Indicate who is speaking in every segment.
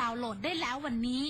Speaker 1: ดาวน์โหลดได้แล้ววันนี้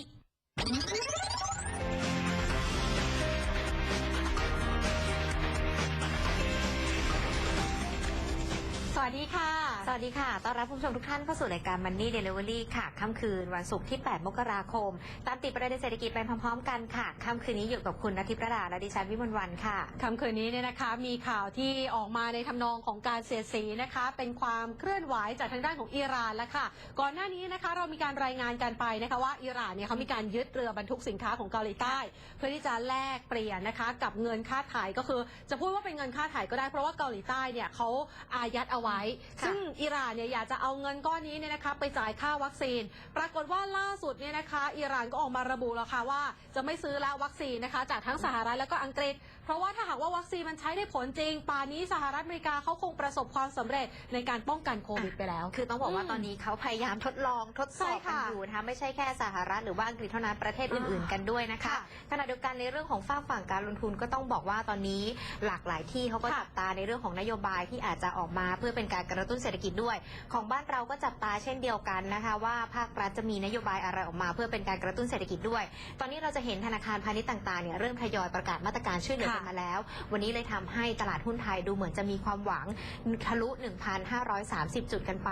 Speaker 2: สวัสดีค่ะ สวัสดีค่ะ ต้อนรับผู้ชมทุกท่านเข้าสู่รายการ Money Delivery ค่ะ ค่ำคืนวันศุกร์ที่ 8 มกราคม ตามติดประเด็นเศรษฐกิจไปพร้อมๆกันค่ะ ค่ำคืนนี้อยู่กับคุณนทิพระดาและดิฉันวิมลวันค่ะ
Speaker 3: ค่ำคืนนี้เนี่ยนะคะ มีข่าวที่ออกมาในทำนองของการเสียดสีนะคะ เป็นความเคลื่อนไหวจากทางด้านของอิหร่านแล้วค่ะ ก่อนหน้านี้นะคะเรามีการรายงานกันไปนะคะว่าอิหร่านเนี่ยเขามีการยึดเรือบรรทุกสินค้าของเกาหลีใต้ เพื่อที่จะแลกเปลี่ยนนะคะกับเงินค่าถ่ายก็คือ จะพูดว่าเป็นเงินค่าถ่ายก็ได้เพราะว่าเกาหลีใต้เนี่ยเขาอายัดเอาไว้
Speaker 2: ค่ะ
Speaker 3: ซึ่งอิหร่านเนี่ยอยากจะเอาเงินก้อนนี้เนี่ยนะคะไปจ่ายค่าวัคซีนปรากฏว่าล่าสุดเนี่ยนะคะ อิหร่านก็ออกมาระบุแล้วค่ะว่าจะไม่ซื้อแล้ววัคซีนนะคะ จากทั้งสหรัฐแล้วก็อังกฤษ ราะว่าถ้าหากว่าวัคซีนมันใช้ได้ผลจริง ป่านนี้สหรัฐอเมริกาเขาคงประสบความสำเร็จในการป้องกันโควิดไปแล้ว
Speaker 2: คือต้องบอกว่า
Speaker 3: อืม
Speaker 2: ตอนนี้เขาพยายามทดลองทดสอบ
Speaker 3: ใช่
Speaker 2: กัน
Speaker 3: ค่ะ
Speaker 2: อยู่นะคะไม่ใช่แค่สหรัฐหรือว่าอังกฤษเท่านั้นประเทศอื่น ๆ กันด้วยนะคะ
Speaker 3: ค่ะ
Speaker 2: ขณะเดียวกันในเรื่องของฝ้ากฝั่งการลงทุนก็ต้องบอกว่าตอนนี้หลากหลายที่เขาก็
Speaker 3: ค่ะ
Speaker 2: จับตาในเรื่องของนโยบายที่อาจจะออกมา เพื่อเป็นการกระตุ้นเศรษฐกิจด้วย ของบ้านเราก็จับตาเช่นเดียวกันนะคะว่าภาครัฐจะมีนโยบายอะไรออกมา เพื่อเป็นการกระตุ้นเศรษฐกิจด้วย ตอนนี้เราจะเห็นธนาคารพาณิชย์ต่างๆเนี่ยเริ่มทยอยประกาศมาตรการช่วยเหลือกัน
Speaker 3: ค่ะ
Speaker 2: มาแล้ว วันนี้เลยทำให้ตลาดหุ้นไทยดูเหมือนจะมีความหวังทะลุ 1,530 จุดกันไป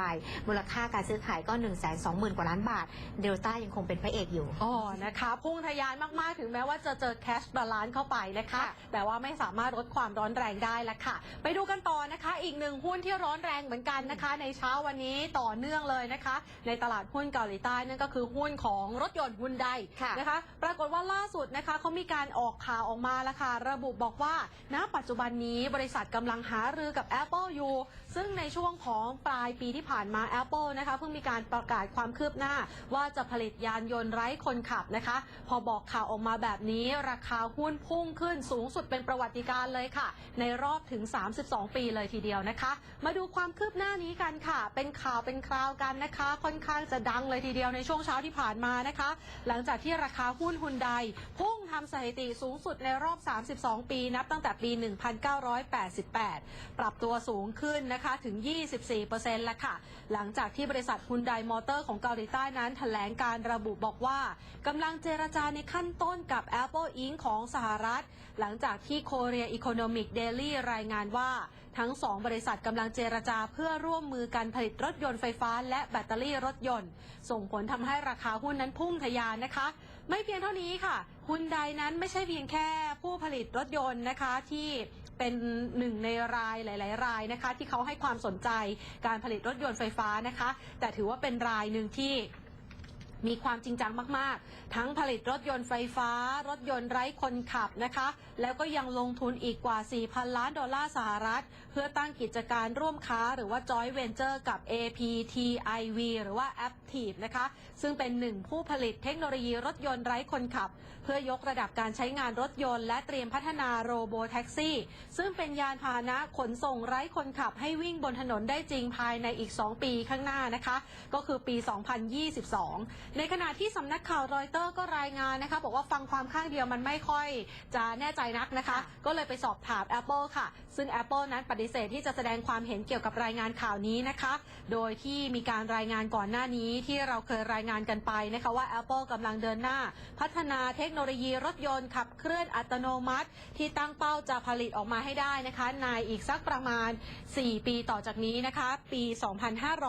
Speaker 2: มูลค่าการซื้อขายก็ 120,000 กว่าล้านบาท เดลต้ายังคงเป็นพระเอกอยู่
Speaker 3: อ๋อนะคะพุ่งทะยานมาก ๆ ถึงแม้ว่าจะเจอแคชบาลานซ์เข้าไปนะคะ
Speaker 2: ค่ะ
Speaker 3: แต่ว่าไม่สามารถลดความร้อนแรงได้ละค่ะ ไปดูกันต่อนะคะ อีกหนึ่งหุ้นที่ร้อนแรงเหมือนกันนะคะ ในเช้าวันนี้ต่อเนื่องเลยนะคะ ในตลาดหุ้นเกาหลีใต้นั่นก็คือหุ้นของรถยนต์ฮุนได
Speaker 2: ค่ะ
Speaker 3: นะคะ ปรากฏว่าล่าสุดนะคะเขามีการออกข่าวออกมาแล้วค่ะระบุบอกว่า ณ ปัจจุบันนี้บริษัทกำลังหารือกับ Apple อยู่ ซึ่งในช่วงของปลายปีที่ผ่านมา Apple นะคะเพิ่งมีการประกาศความคืบหน้า ว่าจะผลิตยานยนต์ไร้คนขับนะคะ พอบอกข่าวออกมาแบบนี้ ราคาหุ้นพุ่งขึ้นสูงสุดเป็นประวัติการเลยค่ะ ในรอบถึง 32 ปีเลยทีเดียวนะคะ มาดูความคืบหน้านี้กันค่ะ เป็นข่าวเป็นคราวกันนะคะ ค่อนข้างจะดังเลยทีเดียวในช่วงเช้าที่ผ่านมานะคะ หลังจากที่ราคาหุ้นฮุนไดพุ่งทำสถิติสูงสุดในรอบ 32ปีนับตั้งแต่ปี 1988 ปรับตัวสูงขึ้นนะคะถึง 24%แล้วค่ะ หลังจากที่บริษัทฮุนไดมอเตอร์ของเกาหลีใต้นั้นแถลงการระบุบอกว่ากำลังเจรจาในขั้นต้นกับ Apple Inc. ของสหรัฐ หลังจากที่ Korea Economic Daily รายงานว่า ทั้งสองบริษัทกำลังเจรจาเพื่อร่วมมือกันผลิตรถยนต์ไฟฟ้า และแบตเตอรี่รถยนต์ ส่งผลทำให้ราคาหุ้นนั้นพุ่งทะยานนะคะ ไม่เพียงเท่านี้ค่ะฮุนไดนั้นไม่ใช่เพียงแค่ผู้ผลิตรถยนต์นะคะที่เป็นหนึ่งในรายหลาย ๆ รายนะคะ ที่เขาให้ความสนใจการผลิตรถยนต์ไฟฟ้านะคะ แต่ถือว่าเป็นรายหนึ่งที่มีความจริงจังมาก ๆ ทั้งผลิตรถยนต์ไฟฟ้า รถยนต์ไร้คนขับนะคะ แล้วก็ยังลงทุนอีกกว่า 4,000 ล้านดอลลาร์สหรัฐ พื่อตั้งกิจการร่วมค้าหรือว่า Joint Venture กับ APTIV หรือว่า Aptiv นะคะ ซึ่งเป็นหนึ่งผู้ผลิตเทคโนโลยีรถยนต์ไร้คนขับ เพื่อยกระดับการใช้งานรถยนต์และเตรียมพัฒนาโรโบแท็กซี่ ซึ่งเป็นยานพาหนะขนส่งไร้คนขับ ให้วิ่งบนถนนได้จริงภายในอีก 2 ปีข้างหน้านะคะ ก็คือปี 2022 ในขณะที่สำนักข่าวรอยเตอร์ก็รายงานนะคะบอกว่าฟังความข้างเดียวมันไม่ค่อยจะแน่ใจนักนะคะ ก็เลยไปสอบถาม Apple ค่ะ ซึ่ง Apple นั้นปฏิเสธที่จะแสดงความเห็นเกี่ยวกับรายงานข่าวนี้นะคะ โดยที่มีการรายงานก่อนหน้านี้ที่เราเคยรายงานกันไปนะคะว่า Apple กำลังเดินหน้า พัฒนาเทคโนโลยีรถยนต์ขับเคลื่อนอัตโนมัติ ที่ตั้งเป้าจะผลิตออกมาให้ได้นะคะ ในอีกสักประมาณ 4 ปีต่อจากนี้นะคะ ปี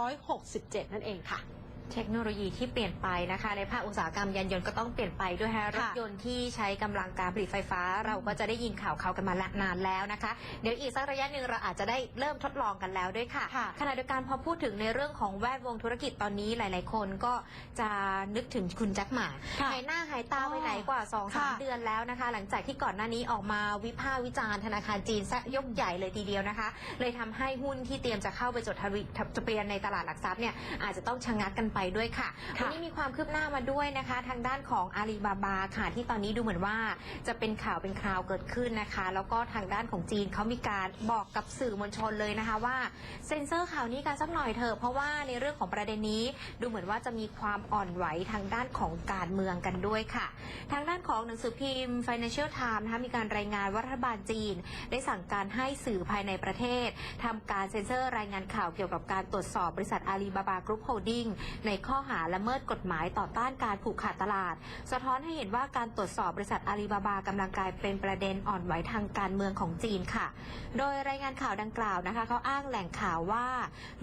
Speaker 3: 2567 นั่นเองค่ะ
Speaker 2: เทคโนโลยีที่เปลี่ยนไปนะคะ ในภาคอุตสาหกรรมยานยนต์ก็ต้องเปลี่ยนไปด้วยฮะรถยนต์ที่ใช้กำลังการผลิตไฟฟ้า เราก็จะได้ยินข่าวเขากันมาละนานแล้วนะคะ เดี๋ยวอีกสักระยะหนึ่งเราอาจจะได้เริ่มทดลองกันแล้วด้วยค่ะ
Speaker 3: ค่ะ
Speaker 2: ขณะเดียวกันพอพูดถึงในเรื่องของแวดวงธุรกิจตอนนี้หลาย ๆ คนก็จะนึกถึงคุณแจ็คหมา
Speaker 3: ค่ะ
Speaker 2: หายหน้าหายตาไปไหนกว่า2อส
Speaker 3: ค่ะ
Speaker 2: เดือนแล้วนะคะ หลังจากที่ก่อนหน้านี้ออกมาวิพากษ์วิจารณ์ธนาคารจีนซะยกใหญ่เลยทีเดียวนะคะ เลยทำให้หุ้นที่เตรียมจะเข้าไปจดทะเบียนในตลาดหลักทรัพย์เนี่ยอาจจะต้องชะงักกันไปไปด้วยค่ะ
Speaker 3: ค่ะ
Speaker 2: วันนี้มีความคืบหน้ามาด้วยนะคะ ทางด้านของอาลีบาบาค่ะ ที่ตอนนี้ดูเหมือนว่าจะเป็นข่าวเป็นคราวเกิดขึ้นนะคะ แล้วก็ทางด้านของจีนเขามีการบอกกับสื่อมวลชนเลยนะคะว่าเซ็นเซอร์ข่าวนี้กันสักหน่อยเถอะเพราะว่าในเรื่องของประเด็นนี้ ดูเหมือนว่าจะมีความอ่อนไหวทางด้านของการเมืองกันด้วยค่ะ ทางด้านของหนังสือพิมพ์ Financial Times นะคะมีการรายงานว่ารัฐบาลจีน ได้สั่งการให้สื่อภายในประเทศทำการเซ็นเซอร์รายงานข่าวเกี่ยวกับการตรวจสอบบริษัทอาลีบาบากรุ๊ปโฮลดิ้งในในข้อหาละเมิดกฎหมายต่อต้านการผูกขาดตลาด สะท้อนให้เห็นว่าการตรวจสอบบริษัทอาลีบาบากำลังกลายเป็นประเด็นอ่อนไหวทางการเมืองของจีนค่ะ โดยรายงานข่าวดังกล่าวนะคะเขาอ้างแหล่งข่าวว่า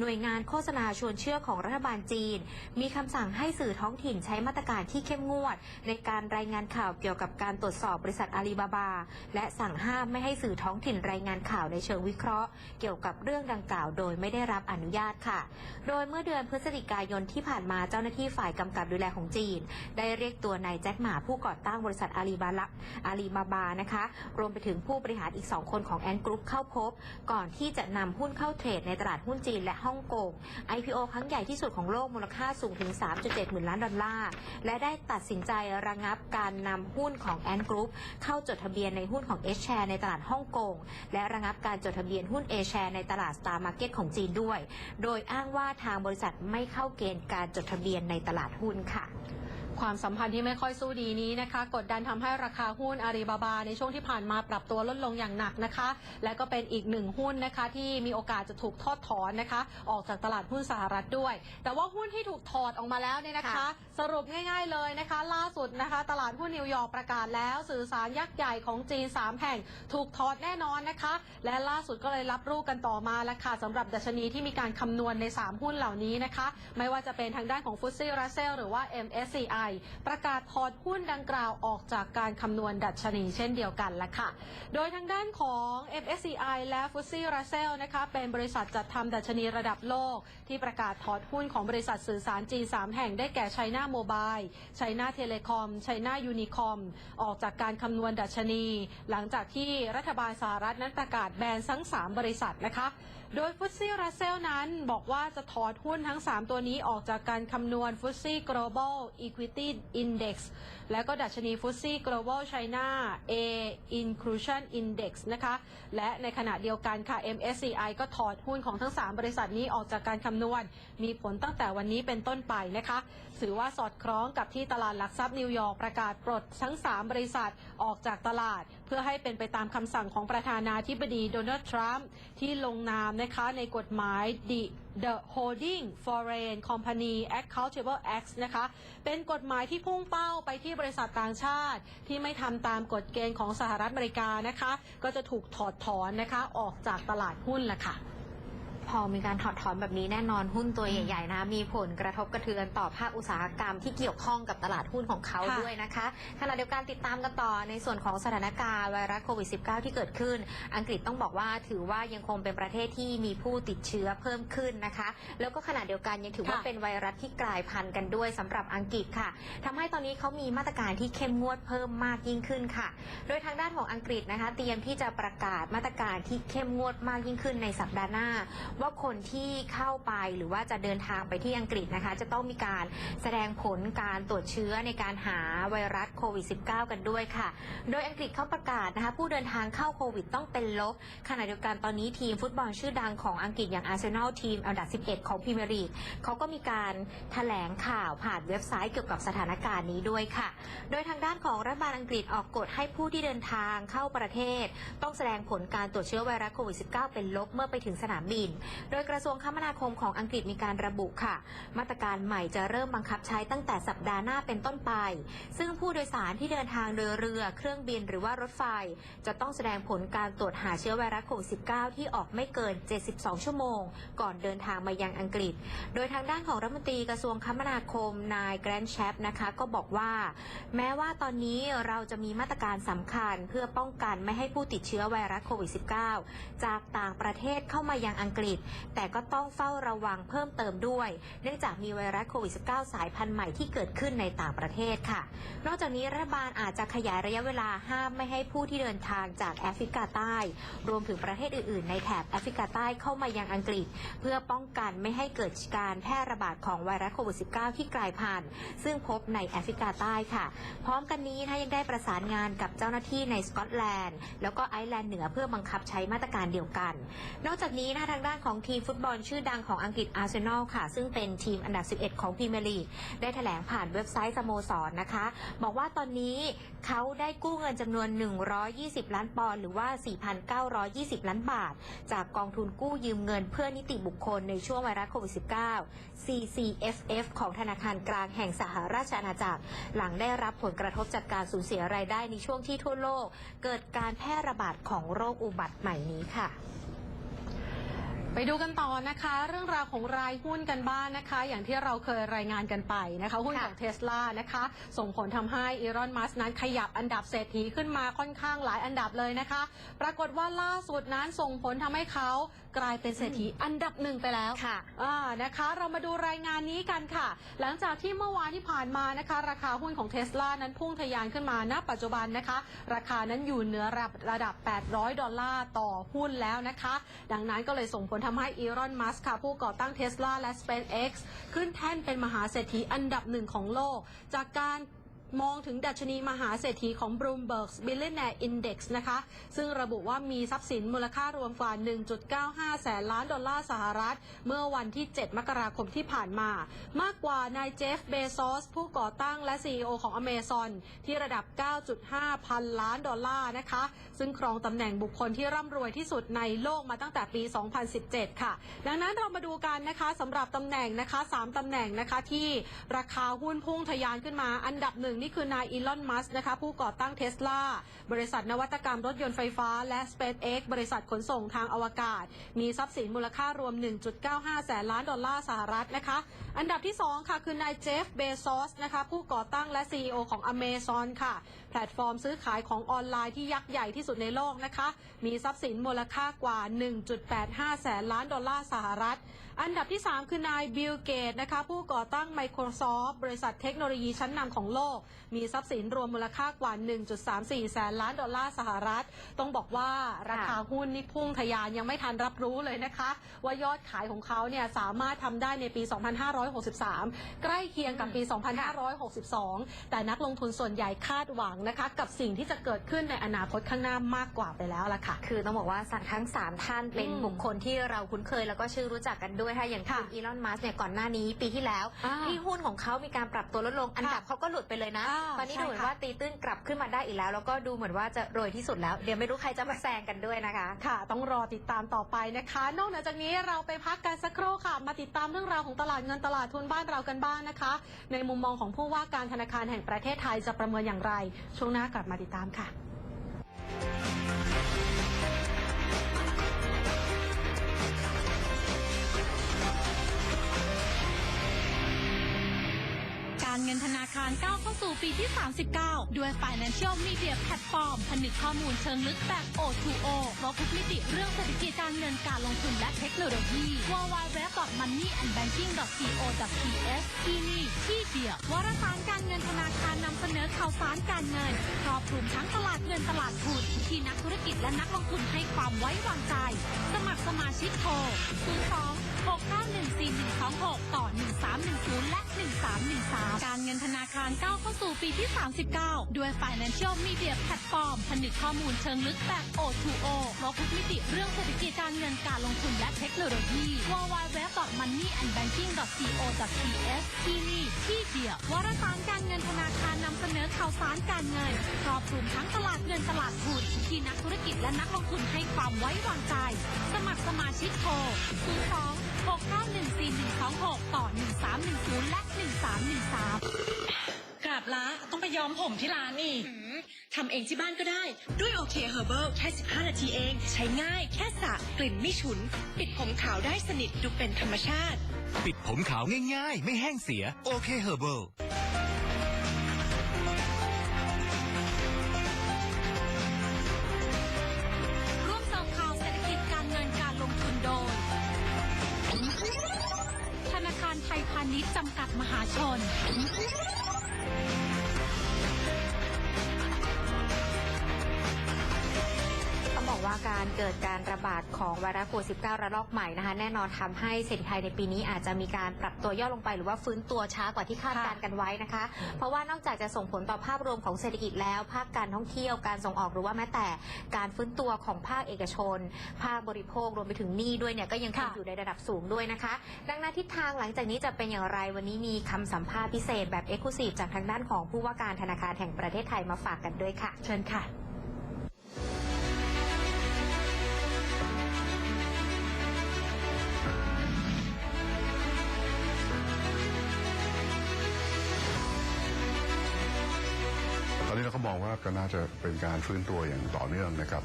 Speaker 2: หน่วยงานโฆษณาชวนเชื่อของรัฐบาลจีน มีคำสั่งให้สื่อท้องถิ่นใช้มาตรการที่เข้มงวด ในการรายงานข่าวเกี่ยวกับการตรวจสอบบริษัทอาลีบาบา และสั่งห้ามไม่ให้สื่อท้องถิ่นรายงานข่าวในเชิงวิเคราะห์ เกี่ยวกับเรื่องดังกล่าว โดยไม่ได้รับอนุญาตค่ะ โดยเมื่อเดือนพฤศจิกายนที่ผ่านมาเจ้าหน้าที่ฝ่ายกำกับดูแลของจีน ได้เรียกตัวนายแจ็คหมาผู้ก่อตั้งบริษัทอาลีบาละอาลีบาบานะคะ รวมไปถึงผู้บริหารอีก 2 คนของแอนกรุ๊ปเข้าพบ ก่อนที่จะนำหุ้นเข้าเทรดในตลาดหุ้นจีนและฮ่องกง IPO ครั้งใหญ่ที่สุดของโลกมูลค่าสูงถึง 3.7 หมื่นล้านดอลลาร์ และได้ตัดสินใจระงับการนำหุ้นของแอนกรุ๊ปเข้าจดทะเบียนในหุ้นของ S share ในตลาดฮ่องกง และระงับการจดทะเบียนหุ้น A share ในตลาด Star Market ของจีนด้วย โดยอ้างว่าทางบริษัทไม่เข้าเกณฑ์การการจดทะเบียนในตลาดหุ้นค่ะ
Speaker 3: ความสัมพันธ์ที่ไม่ค่อยสู้ดีนี้นะคะ กดดันทำให้ราคาหุ้นอาลีบาบา ในช่วงที่ผ่านมาปรับตัวลดลงอย่างหนักนะคะ และก็เป็นอีกหนึ่งหุ้นนะคะ ที่มีโอกาสจะถูกทอดถอนนะคะ ออกจากตลาดหุ้นสหรัฐด้วย แต่ว่าหุ้นที่ถูกถอดออกมาแล้วเนี่ยนะคะ
Speaker 2: ค่ะ
Speaker 3: สรุปง่าย ๆเลยนะคะ ล่าสุดนะคะ ตลาดหุ้นนิวยอร์กประกาศแล้ว สื่อสารยักษ์ใหญ่ของจีน3แห่งถูกถอดแน่นอนนะคะ และล่าสุดก็เลยรับรู้กันต่อมาแล้วค่ะสำหรับดัชนีที่มีการคำนวณใน 3 หุ้นเหล่านี้นะคะ ไม่ว่าจะเป็นทางด้านของฟุตซี่รัสเซลหรือว่า MSCI ประกาศถอดหุ้นดังกล่าวออกจากการคำนวณดัชนีเช่นเดียวกันละค่ะ โดยทางด้านของ MSCI และ f t s e Russell นะคะเป็นบริษัทจัดทำดัชนีระดับโลก ที่ประกาศถอดหุ้นของบริษัทสื่อสารจีน3แห่งได้แก่ China Mobile China Telecom China Unicom ออกจากการคำนวณดัชนี หลังจากที่รัฐบาลสหรัฐนั้นประกาศแบนทั้ง 3 บริษัทนะคะโดย f t s e Russell นั้นบอกว่าจะถอดหุ้นทั้ง 3 ตัวนี้ออกจากการคำนวณ f t s e Global Equity Index และก็ดัชนี f t s e Global China A Inclusion Index นะคะ และในขณะเดียวกันค่ะ MSCI ก็ถอดหุ้นของทั้ง 3 บริษัทนี้ออกจากการคำนวณ มีผลตั้งแต่วันนี้เป็นต้นไปนะคะ ถือว่าสอดคล้องกับที่ตลาดหลักทรัพย์นิวยอร์กประกาศปลดทั้ง 3 บริษัทออกจากตลาด เพื่อให้เป็นไปตามคำสั่งของประธานาธิบดีโดนัลด์ทรัมป์ที่ลงนามนะคะในกฎหมาย The The Holding Foreign Company Accountable Act นะคะ เป็นกฎหมายที่พุ่งเป้าไปที่บริษัทต่างชาติ ที่ไม่ทำตามกฎเกณฑ์ของสหรัฐอเมริกานะคะ ก็จะถูกถอดถอนนะคะออกจากตลาดหุ้นละค่ะ
Speaker 2: พอมีการถอดถอนแบบนี้แน่นอนหุ้นตัวใหญ่ๆนะมีผลกระทบกระเทือนต่อภาคอุตสาหกรรมที่เกี่ยวข้องกับตลาดหุ้นของเขา
Speaker 3: ค่ะ
Speaker 2: ด้วยนะคะขณะเดียวกันติดตามกันต่อในส่วนของสถานการณ์ไวรัสโควิด -19 ที่เกิดขึ้น อังกฤษต้องบอกว่าถือว่ายังคงเป็นประเทศที่มีผู้ติดเชื้อเพิ่มขึ้นนะคะ แล้วก็ขณะเดียวกันยังถือว่า
Speaker 3: ค่ะ
Speaker 2: เป็นไวรัสที่กลายพันธุ์กันด้วยสำหรับอังกฤษค่ะทำให้ตอนนี้เขามีมาตรการที่เข้มงวดเพิ่มมากยิ่งขึ้นค่ะ โดยทางด้านของอังกฤษนะคะ เตรียมที่จะประกาศมาตรการที่เข้มงวดมากยิ่งขึ้นในสัปดาห์หน้าว่าคนที่เข้าไปหรือว่าจะเดินทางไปที่อังกฤษนะคะ จะต้องมีการแสดงผลการตรวจเชื้อในการหาไวรัสโควิด -19 กันด้วยค่ะ โดยอังกฤษเขาประกาศนะคะ ผู้เดินทางเข้าโควิดต้องเป็นลบ ขณะเดียวกันตอนนี้ทีมฟุตบอลชื่อดังของอังกฤษอย่างอาร์เซนอลทีมอันดับ 11 ของพรีเมียร์ลีกเขาก็มีการแถลงข่าวผ่านเว็บไซต์เกี่ยวกับสถานการณ์นี้ด้วยค่ะ โดยทางด้านของรัฐบาลอังกฤษออกกฎให้ผู้ที่เดินทางเข้าประเทศ ต้องแสดงผลการตรวจเชื้อไวรัสโควิด -19 เป็นลบเมื่อไปถึงสนามบินโดยกระทรวงคมนาคมของอังกฤษมีการระบุค่ะ มาตรการใหม่จะเริ่มบังคับใช้ตั้งแต่สัปดาห์หน้าเป็นต้นไป ซึ่งผู้โดยสารที่เดินทางโดยเรือ เครื่องบินหรือว่ารถไฟ จะต้องแสดงผลการตรวจหาเชื้อไวรัสโควิด -19 ที่ออกไม่เกิน 72 ชั่วโมง ก่อนเดินทางมายังอังกฤษ โดยทางด้านของรัฐมนตรีกระทรวงคมนาคม นายแกรนด์แชปนะคะก็บอกว่า แม้ว่าตอนนี้เราจะมีมาตรการสำคัญเพื่อป้องกันไม่ให้ผู้ติดเชื้อไวรัสโควิด -19 จากต่างประเทศเข้ามายังอังกฤษจแต่ก็ต้องเฝ้าระวังเพิ่มเติมด้วย เนื่องจากมีไวรัสโควิด -19 สายพันธุ์ใหม่ที่เกิดขึ้นในต่างประเทศค่ะ นอกจากนี้รัฐบาลอาจจะขยายระยะเวลาห้ามไม่ให้ผู้ที่เดินทางจากแอฟริกาใต้ รวมถึงประเทศอื่น ๆ ในแถบแอฟริกาใต้เข้ามายังอังกฤษ เพื่อป้องกันไม่ให้เกิดการแพร่ระบาดของไวรัสโควิด -19 ที่กลายพันธุ์ซึ่งพบในแอฟริกาใต้ค่ะ พร้อมกันนี้นะคะยังได้ประสานงานกับเจ้าหน้าที่ในสกอตแลนด์ แล้วก็ไอร์แลนด์เหนือเพื่อบังคับใช้มาตรการเดียวกัน นอกจากนี้นะทางด้านของทีมฟุตบอลชื่อดังของอังกฤษอาร์เซนอลค่ะ ซึ่งเป็นทีมอันดับ 11 ของพรีเมียร์ลีกได้แถลงผ่านเว็บไซต์สโมสรนะคะ บอกว่าตอนนี้เขาได้กู้เงินจำนวน 120 ล้านปอนด์หรือว่า 4,920 ล้านบาท จากกองทุนกู้ยืมเงินเพื่อนิติบุคคลในช่วงไวรัสโควิด -19 CCFF ของธนาคารกลางแห่งสหราชอาณาจักร หลังได้รับผลกระทบจากการสูญเสียรายได้ในช่วงที่ทั่วโลก เกิดการแพร่ระบาดของโรคอุบัติใหม่นี้ค่ะ
Speaker 3: ไปดูกันต่อนะคะ เรื่องราวของรายหุ้นกันบ้างนะคะ อย่างที่เราเคยรายงานกันไปนะคะหุ้น
Speaker 2: ค่ะ
Speaker 3: ของเทสลานะคะ ส่งผลทำให้อีรอนมัสนั้นขยับอันดับเศรษฐีขึ้นมาค่อนข้างหลายอันดับเลยนะคะ ปรากฏว่าล่าสุดนั้นส่งผลทำให้เขากลายเป็นเศรษฐีอันดับหนึ่งไปแล้ว
Speaker 2: ค่ะ
Speaker 3: อ่านะคะ เรามาดูรายงานนี้กันค่ะ หลังจากที่เมื่อวานที่ผ่านมานะคะ ราคาหุ้นของเทสลานั้นพุ่งทะยานขึ้นมาณปัจจุบันนะคะ ราคานั้นอยู่เหนือระดับระดับ800 ดอลลาร์ต่อหุ้นแล้วนะคะ ดังนั้นก็เลยส่งผลทำให้อีรอน มัสค่ะ ผู้ก่อตั้งเทสลาและ SpaceX ขึ้นแท่นเป็นมหาเศรษฐีอันดับหนึ่งของโลก จากการ มองถึงดัชนีมหาเศรษฐีของ Bloomberg Billionaire Index นะคะ ซึ่งระบุว่ามีทรัพย์สินมูลค่ารวมกว่า 1.95 แสนล้านดอลลาร์สหรัฐ เมื่อวันที่ 7 มกราคมที่ผ่านมา มากกว่านายเจฟเบซอส ผู้ก่อตั้งและ CEO ของ Amazon ที่ระดับ 9.5 พันล้านดอลลาร์นะคะ ซึ่งครองตำแหน่งบุคคลที่ร่ำรวยที่สุดในโลกมาตั้งแต่ปี 2017 ค่ะ ดังนั้นเรามาดูกันนะคะสำหรับตำแหน่งนะคะ 3ตำแหน่งนะคะที่ราคาหุ้นพุ่งทะยานขึ้นมาอันดับหนึ่งนี่คือนายอีลอน มัสนะคะผู้ก่อตั้งเทสลาบริษัทนวัตกรรมรถยนต์ไฟฟ้า และ SpaceX บริษัทขนส่งทางอวกาศ มีทรัพย์สินมูลค่ารวม 1.95 แสนล้านดอลลาร์สหรัฐนะคะอันดับที่ 2 ค่ะคือนายเจฟเบซอสนะคะผู้ก่อตั้งและ CEO ของ Amazon ค่ะ แพลตฟอร์มซื้อขายของออนไลน์ที่ยักษ์ใหญ่ที่สุดในโลกนะคะมีทรัพย์สินมูลค่ากว่า 1.85 แสนล้านดอลลาร์สหรัฐ อันดับที่ 3 คือนายบิลเกตนะคะผู้ก่อตั้ง Microsoft บริษัทเทคโนโลยีชั้นนำของโลก มีทรัพย์สินรวมมูลค่ากว่า 1.34 แสนล้านดอลลาร์สหรัฐ ต้องบอกว่าราคาหุ้นนี่พุ่งทะยานยังไม่ทันรับรู้เลยนะคะ ว่ายอดขายของเขาเนี่ยสามารถทำได้ในปี 2563 ใกล้เคียงกับปี 2562 แต่นักลงทุนส่วนใหญ่คาดหวังนะคะ กับสิ่งที่จะเกิดขึ้นในอนาคตข้างหน้ามากกว่าไปแล้วล่ะค่ะ
Speaker 2: คือต้องบอกว่าทั้ง 3 ท่านเป็น
Speaker 3: อืม
Speaker 2: บุคคลที่เราคุ้นเคยแล้วก็ชื่อรู้จักกันด้วยค่ะอย่างคุณ
Speaker 3: ค่ะ
Speaker 2: อีลอนมัสเนี่ยก่อนหน้านี้ปีที่แล้ว
Speaker 3: อ่า
Speaker 2: ที่หุ้นของเขามีการปรับตัวลดลง อันดับเขาก็หลุดไปเลยนะ
Speaker 3: อ่า
Speaker 2: ตอนนี้
Speaker 3: ใช่
Speaker 2: ดูเหมือน
Speaker 3: ค่ะ
Speaker 2: ว่าตีตื้นกลับขึ้นมาได้อีกแล้ว แล้วก็ดูเหมือนว่าจะโรยที่สุดแล้ว เดี๋ยวไม่รู้ใครจะมาแซงกันด้วยนะคะ
Speaker 3: ค่ะ ต้องรอติดตามต่อไปนะคะ นอกเหนือจากนี้เราไปพักกันสักครู่ค่ะ มาติดตามเรื่องราวของตลาดเงินตลาดทุนบ้านเรากันบ้างนะคะ ในมุมมองของผู้ว่าการธนาคารแห่งประเทศไทยจะประเมินอย่างไร ช่วงหน้ากลับมาติดตามค่ะ
Speaker 1: การเงินธนาคารก้าวเข้าสู่ปีที่ 39 ด้วย Financial Media Platform ผนึกข้อมูลเชิงลึกแบบ O2O ครบทุกมิติเรื่องเศรษฐกิจการเงินการลงทุนและเทคโนโลยี www.moneyandbanking.co.th ที่นี่ที่เดียววารสารการเงินธนาคารนำเสนอข่าวสารการเงินครอบคลุมทั้งตลาดเงินตลาดทุนที่นักธุรกิจและนักลงทุนให้ความไว้วางใจ สมัครสมาชิกโทร02 6914126 ต่อ 1310 และ 1313 การเงินธนาคารก้าวเข้าสู่ปีที่ 39 ด้วย Financial Media Platform ผนึกข้อมูลเชิงลึกแบบ O2O ครบทุกมิติเรื่องเศรษฐกิจการเงินการลงทุนและเทคโนโลยี www.moneyandbanking.co.th ที่นี่ที่เดียววารสารการเงินธนาคารนำเสนอข่าวสารการเงินครอบคลุมทั้งตลาดเงินตลาดทุนที่นักธุรกิจและนักลงทุนให้ความไว้วางใจ สมัครสมาชิกโทร02 6914126 ต่อ 1310 และ 1313
Speaker 4: กราบละต้องไปย้อมผมที่ร้านนี่ทำเองที่บ้านก็ได้ ด้วยโอเคเฮอร์เบิลแค่ 15 นาทีเอง ใช้ง่ายแค่สระกลิ่นไม่ฉุน ปิดผมขาวได้สนิทดูเป็นธรรมชาติ
Speaker 5: ปิดผมขาวง่ายๆ ไม่แห้งเสียโอเคเฮอร์เบิล
Speaker 1: ด
Speaker 2: เกิดการระบาดของไวรัสโควิด -19 ระลอกใหม่นะคะ แน่นอนทำให้เศรษฐกิจไทยในปีนี้อาจจะมีการปรับตัวย่อลงไป หรือว่าฟื้นตัวช้ากว่าที่คาดการณ์กันไว้นะคะ เพราะว่านอกจากจะส่งผลต่อภาพรวมของเศรษฐกิจแล้ว ภาคการท่องเที่ยวการส่งออกหรือว่าแม้แต่การฟื้นตัวของภาคเอกชน ภาคบริโภครวมไปถึงหนี้ด้วยเนี่ยก็ยังคงอยู่ในระดับสูงด้วยนะคะ ดังนั้นทิศทางหลังจากนี้จะเป็นอย่างไรวันนี้มีคำสัมภาษณ์พิเศษแบบเอ็กซ์คลูซีฟจากทางด้านของผู้ว่าการธนาคารแห่งประเทศไทยมาฝากกันด้วยค่ะ
Speaker 3: เชิญค่ะ
Speaker 6: มองว่าก็น่าจะเป็นการฟื้นตัวอย่างต่อเนื่องนะครับ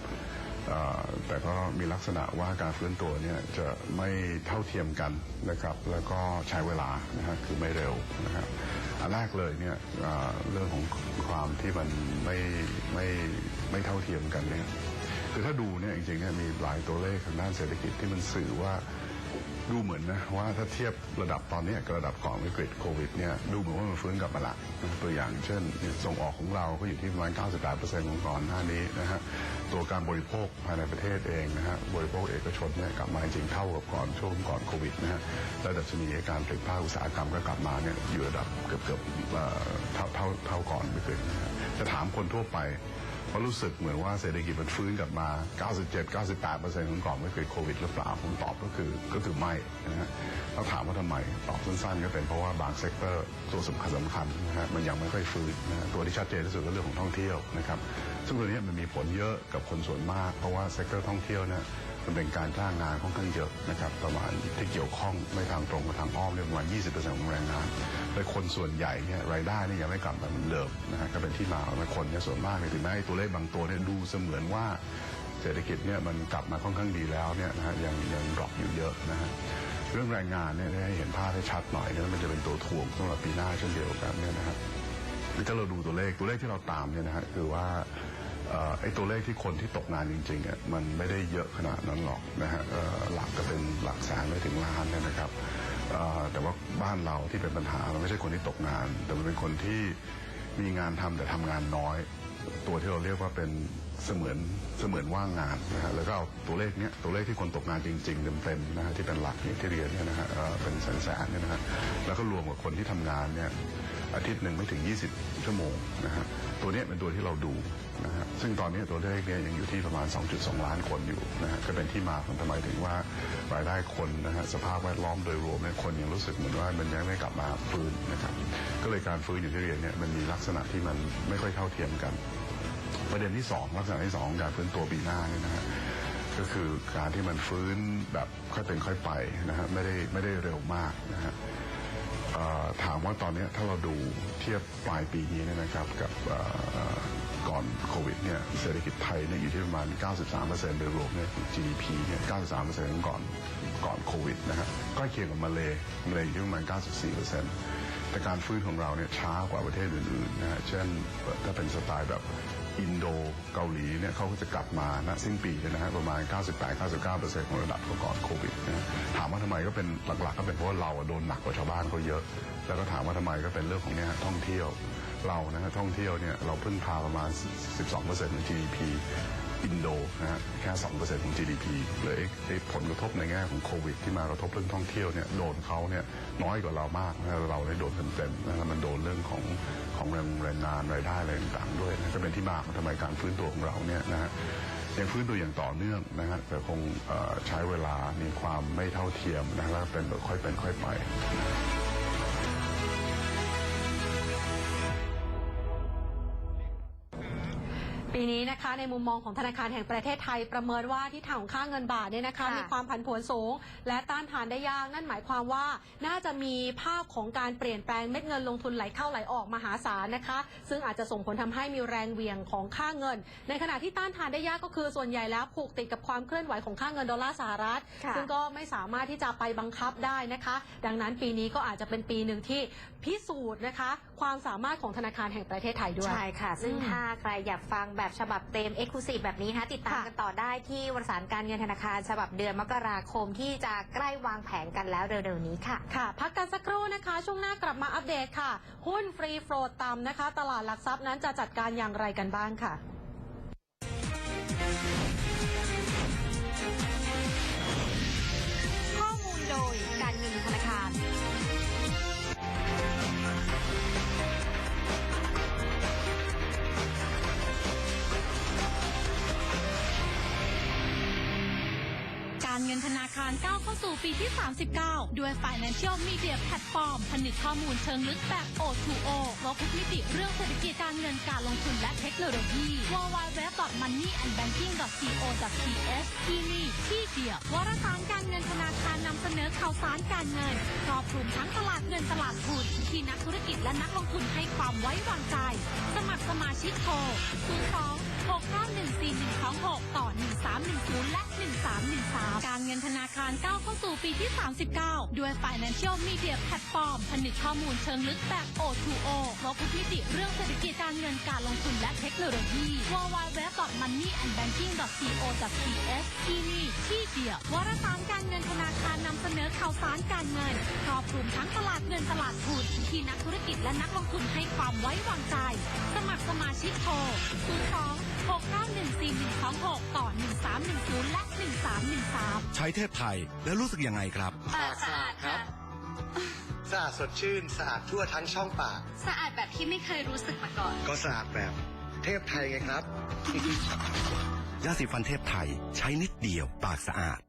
Speaker 6: แต่ก็มีลักษณะว่าการฟื้นตัวเนี่ยจะไม่เท่าเทียมกันนะครับ แล้วก็ใช้เวลานะฮะคือไม่เร็วนะครับอันแรกเลยเนี่ยเอ่อเรื่องของความที่มันไม่ไม่ไม่เท่าเทียมกันเนี่ยคือถ้าดูเนี่ยจริงๆเนี่ยมีหลายตัวเลขทางด้านเศรษฐกิจที่มันสื่อว่า ดูเหมือนนะว่าถ้าเทียบระดับตอนนี้กับระดับก่อนวิกฤตโควิดเนี่ยดูเหมือนว่ามันฟื้นกลับมาละตัวอย่างเช่น ส่งออกของเราก็อยู่ที่ประมาณ 98%ของก่อนหน้านี้นะฮะตัวการบริโภคภายในประเทศเองนะฮะบริโภคเอกชนเนี่ยกลับมาจริงเท่ากับก่อนช่วงก่อนโควิดนะฮะและดับชนีการผลิตภาคอุตสาหกรรมก็กลับมาเนี่ยอยู่ระดับเกือบเกือบเท่าเท่าเท่าก่อนวิกฤตนะฮะจะถามคนทั่วไป เพราะรู้สึกเหมือนว่าเศรษฐกิจมันฟื้นกลับมา 97-98%ของก่อนไม่เคยโควิดหรือเปล่าผมตอบก็คือก็คือไม่นะฮะเราถามว่าทำไม ตอบสั้นๆ ก็เป็นเพราะว่าบางเซกเตอร์ตัวสำคัญสำคัญนะฮะมันยังไม่ค่อยฟื้นนะฮะตัวที่ชัดเจนที่สุดก็เรื่องของท่องเที่ยวนะครับซึ่งตัวนี้มันมีผลเยอะกับคนส่วนมาก เพราะว่าเซกเตอร์ท่องเที่ยวเนี่ย มันเป็นการจ้างงานค่อนข้างเยอะนะครับประมาณที่เกี่ยวข้องไม่ทางตรงกับทางอ้อมเนี่ยประมาณ 20%ของแรงงานแต่คนส่วนใหญ่เนี่ยรายได้เนี่ยยังไม่กลับมาเหมือนเดิมนะฮะก็เป็นที่มาของคนเนี่ยส่วนมากเนี่ยถึงแม้ไอ้ตัวเลขบางตัวเนี่ยดูเสมือนว่าเศรษฐกิจเนี่ยมันกลับมาค่อนข้างดีแล้วเนี่ยนะฮะยังยังดรอปอยู่เยอะนะฮะเรื่องแรงงานเนี่ยให้เห็นภาพให้ชัดหน่อยเนี่ยมันจะเป็นตัวถ่วงสำหรับปีหน้าเช่นเดียวกันเนี่ยนะฮะถ้าเราดูตัวเลขตัวเลขที่เราตามเนี่ยนะฮะคือว่า ไอ้ตัวเลขที่คนที่ตกงานจริงๆอะมันไม่ได้เยอะขนาดนั้นหรอกนะฮะหลักก็เป็นหลักแสนไม่ถึงล้านเนี่ยนะครับแต่ว่าบ้านเราที่เป็นปัญหามันไม่ใช่คนที่ตกงาน แต่มันเป็นคนที่มีงานทำแต่ทำงานน้อย ตัวที่เราเรียกว่าเป็นเสมือนเสมือนว่างงานนะฮะแล้วก็เอาตัวเลขเนี้ยตัวเลขที่คนตกงานจริงๆเต็มๆนะฮะที่เป็นหลักอย่างที่เรียนเนี่ยนะฮะเป็นแสนๆเนี่ยนะฮะแล้วก็รวมกับคนที่ทำงานเนี่ยอาทิตย์หนึ่งไม่ถึง 20 ชั่วโมงนะฮะ ตัวนี้เป็นตัวที่เราดูนะฮะซึ่งตอนนี้ตัวเลขเนี่ยยังอยู่ที่ประมาณ 2.2 ล้านคนอยู่นะฮะก็เป็นที่มาของทำไมถึงว่ารายได้คนนะฮะสภาพแวดล้อมโดยรวมเนี่ยคนยังรู้สึกเหมือนว่ามันยังไม่กลับมาฟื้นนะครับก็เลยการฟื้นอยู่ที่เรียนเนี่ยมันมีลักษณะที่มันไม่ค่อยเท่าเทียมกัน ประเด็นที่สองลักษณะที่สองการฟื้นตัวปีหน้าเนี่ยนะฮะก็คือการที่มันฟื้นแบบค่อยเป็นค่อยไปนะฮะไม่ได้ไม่ได้เร็วมากนะฮะ ถามว่าตอนนี้ถ้าเราดูเทียบปลายปีนี้นะครับกับก่อนโควิดเนี่ยเศรษฐกิจไทยเนี่ยอยู่ที่ประมาณ 93%โดยรวมเนี่ย GDP เนี่ย 93%ของก่อนก่อนโควิดนะฮะใกล้เคียงกับมาเลมาเลอยู่ที่ประมาณ 94%แต่การฟื้นของเราเนี่ยช้ากว่าประเทศอื่นๆนะฮะเช่นถ้าเป็นสไตล์แบบ อินโดเกาหลีเนี่ยเขาก็จะกลับมาณสิ้นปีนะฮะประมาณ 98-99%ของระดับก่อนโควิดนะถามว่าทำไมก็เป็นหลักๆ ก็เป็นเพราะว่าเราโดนหนักกว่าชาวบ้านเขาเยอะ แล้วก็ถามว่าทำไมก็เป็นเรื่องของเนี่ยท่องเที่ยวเรานะฮะท่องเที่ยวเนี่ยเราเพิ่งพาประมาณ 12%ของ GDP อินโดนะฮะแค่2%ของ GDP เลยไอ้ผลกระทบในแง่ของโควิด ที่มากระทบเรื่องท่องเที่ยวเนี่ยโดนเขาเนี่ยน้อยกว่าเรามากนะเราได้โดนเต็มๆนะมันโดนเรื่องของของแรงแรงงานรายได้อะไรต่างๆด้วยนะก็เป็นที่มาของทำไมการฟื้นตัวของเราเนี่ยนะฮะยังฟื้นตัวอย่างต่อเนื่องนะฮะแต่คงใช้เวลามีความไม่เท่าเทียมนะแล้วเป็นค่อยเป็นค่อยไป
Speaker 3: ปีนี้นะคะในมุมมองของธนาคารแห่งประเทศไทยประเมินว่าที่ทางของค่าเงินบาทเนี่ยนะคะ
Speaker 2: ค่ะ
Speaker 3: มีความผันผวนสูง และต้านทานได้ยากนั่นหมายความว่า น่าจะมีภาพของการเปลี่ยนแปลงเม็ดเงินลงทุนไหลเข้าไหลออกมหาศาลนะคะ ซึ่งอาจจะส่งผลทำให้มีแรงเหวี่ยงของค่าเงิน ในขณะที่ต้านทานได้ยากก็คือส่วนใหญ่แล้วผูกติดกับความเคลื่อนไหวของค่าเงินดอลลาร์สหรัฐ
Speaker 2: ค่ะ
Speaker 3: ซึ่งก็ไม่สามารถที่จะไปบังคับได้นะคะ ดังนั้นปีนี้ก็อาจจะเป็นปีหนึ่งที่ พิสูจน์นะคะ ความสามารถของธนาคารแห่งประเทศไทยด้วย
Speaker 2: ใช่ค่ะ ซึ่ง
Speaker 3: อืม
Speaker 2: ถ้าใครอยากฟังแบบแบบฉบับเต็ม e x c l u s i v e แบบนี้นะคะติดตาม
Speaker 3: ค่ะ
Speaker 2: กันต่อได้ที่วารสารการเงินธนาคาร ฉบับเดือนมกราคมที่จะใกล้วางแผนกันแล้วเร็วๆนี้ค่ะ
Speaker 3: ค่ะ พักกันสักครู่นะคะ ช่วงหน้ากลับมาอัปเดตค่ะ หุ้นฟรีโฟลดต่ำนะคะ ตลาดหลักทรัพย์นั้นจะจัดการอย่างไรกันบ้างค่ะ
Speaker 2: เข้า
Speaker 1: สู่ปีที่ 39 ด้วย Financial Media Platform ผนึกข้อมูลเชิงลึกแบบ O2O ครบทุกมิติเรื่องเศรษฐกิจการเงินการลงทุนและเทคโนโลยี www.moneyandbanking.co.th ที่นี่ที่เดียววารสารการเงินธนาคารนำเสนอข่าวสารการเงินครอบคลุมทั้งตลาดเงินตลาดทุนที่นักธุรกิจและนักลงทุนให้ความไว้วางใจ สมัครสมาชิกโทร 02 6914126 ต่อ 1310และ 1313 การเงินธนาคารก้าวเข้าสู่ปีที่ 39 ด้วย Financial Media Platform ผนึกข้อมูลเชิงลึกแบบ O2O ครบทุกมิติเรื่องเศรษฐกิจการเงินการลงทุนและเทคโนโลยี www.moneyandbanking.co.th ที่นี่ที่เดียววารสารการเงินธนาคารนำเสนอข่าวสารการเงินครอบคลุมทั้งตลาดเงินตลาดทุนที่นักธุรกิจและนักลงทุนให้ความไว้วางใจ สมัครสมาชิกโทร02 6914126 ต่อ 1310 และ 1313
Speaker 5: ใช้เทพไทยแล้วรู้สึกยังไงครับ
Speaker 7: ปากสะอาดครับ สะอาดสดชื่นสะอาดทั่วทั้งช่องปาก
Speaker 8: สะอาดแบบที่ไม่เคยรู้สึกมาก่อน
Speaker 7: ก็สะอาดแบบ เทพไทยไงครับ
Speaker 5: ยาสีฟันเทพไทยใช้นิดเดียวปากสะอาด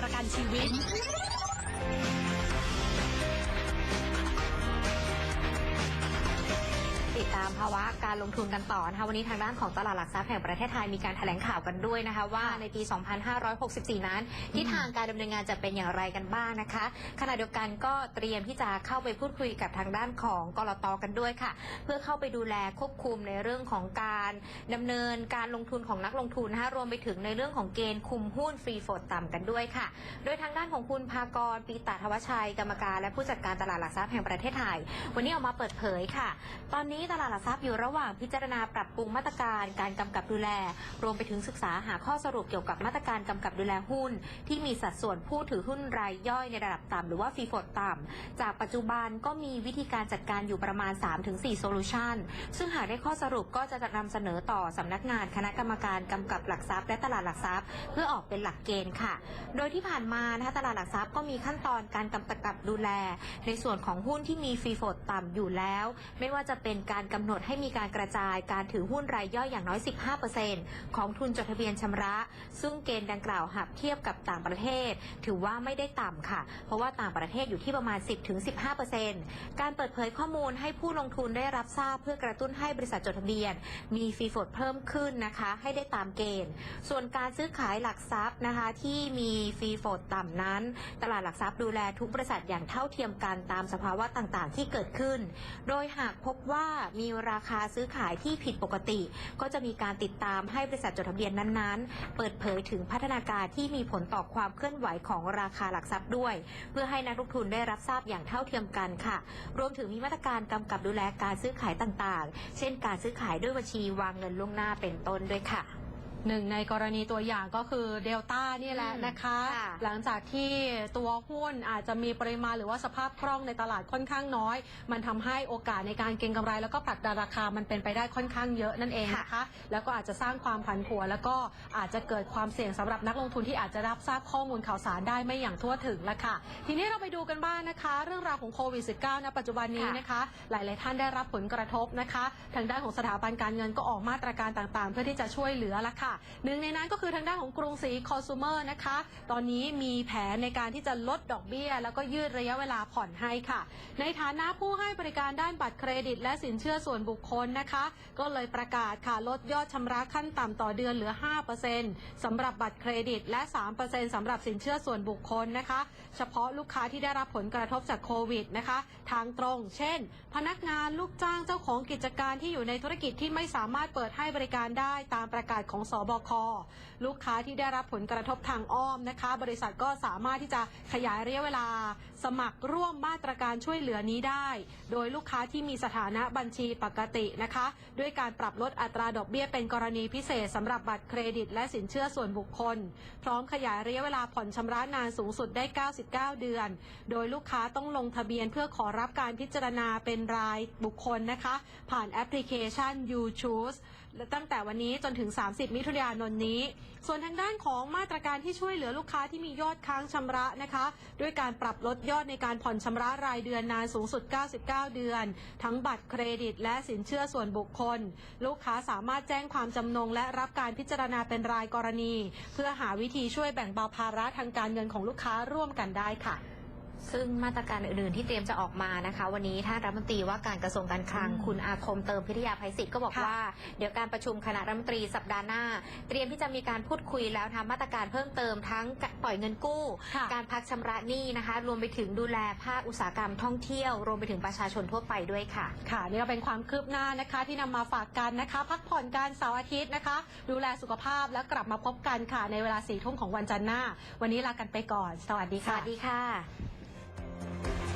Speaker 1: ประกันชีวิตา
Speaker 2: มภาวะการลงทุนกันต่อนะคะวันนี้ทางด้านของตลาดหลักทรัพย์แห่งประเทศไทยมีการแถลงข่าวกันด้วยนะคะว่าในปี 2564 นั้นทิศทางการดำเนินงานจะเป็นอย่างไรกันบ้างนะคะ ขณะเดียวกันก็เตรียมที่จะเข้าไปพูดคุยกับทางด้านของกรตกันด้วยค่ะ เพื่อเข้าไปดูแลควบคุมในเรื่องของการดำเนินการลงทุนของนักลงทุนนะคะรวมไปถึงในเรื่องของเกณฑ์คุมหุ้นฟรีโฟดต่ำกันด้วยค่ะ โดยทางด้านของคุณภากรปีตาทวชัยกรรมการและผู้จัดการตลาดหลักทรัพย์แห่งประเทศไทย วันนี้ออกมาเปิดเผยค่ะ ตอนนี้ตลาดหลักทรัพย์อยู่ระหว่างพิจารณาปรับปรุงมาตรการการกำกับดูแล รวมไปถึงศึกษาหาข้อสรุปเกี่ยวกับมาตรการกำกับดูแลหุ้น ที่มีสัดส่วนผู้ถือหุ้นรายย่อยในระดับต่ำหรือว่าฟีโฟดต่ำ จากปัจจุบันก็มีวิธีการจัดการอยู่ประมาณ 3-4โซลูชันซึ่งหากได้ข้อสรุปก็จะนำเสนอต่อสำนักงานคณะกรรมการกำกับหลักทรัพย์ และตลาดหลักทรัพย์ เพื่อออกเป็นหลักเกณฑ์ค่ะ โดยที่ผ่านมานะคะตลาดหลักทรัพย์ก็มีขั้นตอนการกำกับดูแล ในส่วนของหุ้นที่มีฟีโฟดต่ำอยู่แล้ว ไม่ว่าจะเป็นการกำหนดให้มีการกระจายการถือหุ้นรายย่อยอย่างน้อย 15%ของทุนจดทะเบียนชำระ ซึ่งเกณฑ์ดังกล่าวหากเทียบกับต่างประเทศ ถือว่าไม่ได้ต่ำค่ะ เพราะว่าต่างประเทศอยู่ที่ประมาณ 10-15%การเปิดเผยข้อมูลให้ผู้ลงทุนได้รับทราบเพื่อกระตุ้นให้บริษัทจดทะเบียน มีฟรีโฟดเพิ่มขึ้นนะคะให้ได้ตามเกณฑ์ ส่วนการซื้อขายหลักทรัพย์นะคะที่มีฟรีโฟดต่ำนั้น ตลาดหลักทรัพย์ดูแลทุกบริษัทอย่างเท่าเทียมกันตามสภาวะต่างๆ ที่เกิดขึ้น โดยหากพบว่ามีราราคาซื้อขายที่ผิดปกติ ก็จะมีการติดตามให้บริษัทจดทะเบียนนั้นๆ เปิดเผยถึงพัฒนาการที่มีผลต่อความเคลื่อนไหวของราคาหลักทรัพย์ด้วย เพื่อให้นักลงทุนได้รับทราบอย่างเท่าเทียมกันค่ะ รวมถึงมีมาตรการกำกับดูแลการซื้อขายต่างๆ เช่น การซื้อขายด้วยบัญชีวางเงินล่วงหน้าเป็นต้นด้วยค่ะ
Speaker 3: หนึ่งในกรณีตัวอย่างก็คือเดลต้านี่แหละนะคะ
Speaker 2: ค่ะ
Speaker 3: หลังจากที่ตัวหุ้นอาจจะมีปริมาณหรือว่าสภาพคล่องในตลาดค่อนข้างน้อย มันทำให้โอกาสในการเก็งกำไร แล้วก็ผลักดันราคามันเป็นไปได้ค่อนข้างเยอะนั่นเองนะคะ แล้วก็อาจจะสร้างความผันผวนแล้วก็อาจจะเกิดความเสี่ยงสำหรับนักลงทุนที่อาจจะรับทราบข้อมูลข่าวสารได้ไม่อย่างทั่วถึงละค่ะ ทีนี้เราไปดูกันบ้างนะคะ เรื่องราวของโควิด -19 ณปัจจุบันนี้นะคะ หลาย ๆ ท่านได้รับผลกระทบนะคะ ทางด้านของสถาบันการเงินก็ออกมาตรการต่าง ๆ เพื่อที่จะช่วยเหลือละค่ะหนึ่งในนั้นก็คือทางด้านของกรุงศรีคอน sumer นะคะ ตอนนี้มีแผนในการที่จะลดดอกเบี้ย แล้วก็ยืดระยะเวลาผ่อนให้ค่ะ ในฐานะผู้ให้บริการด้านบัตรเครดิต และสินเชื่อส่วนบุคคลนะคะ ก็เลยประกาศค่ะลดยอดชำระขั้นต่ำต่อเดือนเหลือ 5%สำหรับบัตรเครดิต และ 3%สำหรับสินเชื่อส่วนบุคคลนะคะ เฉพาะลูกค้าที่ได้รับผลกระทบจากโควิดนะคะ ทางตรง เช่น พนักงานลูกจ้างเจ้าของกิจการที่อยู่ในธุรกิจที่ไม่สามารถเปิดให้บริการได้ตามประกาศของสบค ลูกค้าที่ได้รับผลกระทบทางอ้อมนะคะ บริษัทก็สามารถที่จะขยายระยะเวลาสมัครร่วมมาตรการช่วยเหลือนี้ได้ โดยลูกค้าที่มีสถานะบัญชีปกตินะคะ ด้วยการปรับลดอัตราดอกเบี้ยเป็นกรณีพิเศษสำหรับบัตรเครดิต และสินเชื่อส่วนบุคคล พร้อมขยายระยะเวลาผ่อนชำระนานสูงสุดได้ 99 เดือน โดยลูกค้าต้องลงทะเบียนเพื่อขอรับการพิจารณาเป็นรายบุคคลนะคะ ผ่านแอปพลิเคชัน You Choose และตั้งแต่วันนี้จนถึง 30 มิถุนายนนี้ ส่วนทางด้านของมาตรการที่ช่วยเหลือลูกค้าที่มียอดค้างชำระนะคะ ด้วยการปรับลดยอดในการผ่อนชำระรายเดือนนานสูงสุด 99 เดือน ทั้งบัตรเครดิต และสินเชื่อส่วนบุคคล ลูกค้าสามารถแจ้งความจำนง และรับการพิจารณาเป็นรายกรณี เพื่อหาวิธีช่วยแบ่งเบาภาระทางการเงินของลูกค้าร่วมกันได้ค่ะ
Speaker 2: ซึ่งมาตรการอื่นๆที่เตรียมจะออกมานะคะ วันนี้ท่านรัฐมนตรีว่าการกระทรวงการคลัง
Speaker 3: อืม
Speaker 2: คุณอาคมเติมพิทยาภัยศิษย์ก็บอก
Speaker 3: ค่ะ
Speaker 2: ว่า เดี๋ยวการประชุมคณะรัฐมนตรีสัปดาห์หน้า เตรียมที่จะมีการพูดคุยแล้วทำมาตรการเพิ่มเติมทั้งปล่อยเงินกู้
Speaker 3: ค่ะ
Speaker 2: การพักชำระหนี้นะคะ รวมไปถึงดูแลภาคอุตสาหกรรมท่องเที่ยว รวมไปถึงประชาชนทั่วไปด้วยค่ะ
Speaker 3: ค่ะนี่ก็เป็นความคืบหน้านะคะ ที่นำมาฝากกันนะคะ พักผ่อนการเสาร์อาทิตย์นะคะ ดูแลสุขภาพแล้วกลับมาพบกันค่ะในเวลาสี่ทุ่มของวันจันทร์หน้า วันนี้ลากันไปก่อน สวัสดี
Speaker 2: ส
Speaker 3: ค่ะ
Speaker 2: วัสดีค่ะ
Speaker 9: あ!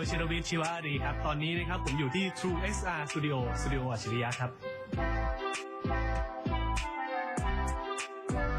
Speaker 9: วชิรวิทย์ชิวารีครับ ตอนนี้นะครับผมอยู่ที่ True SR Studio Studio อัจฉริยะครับ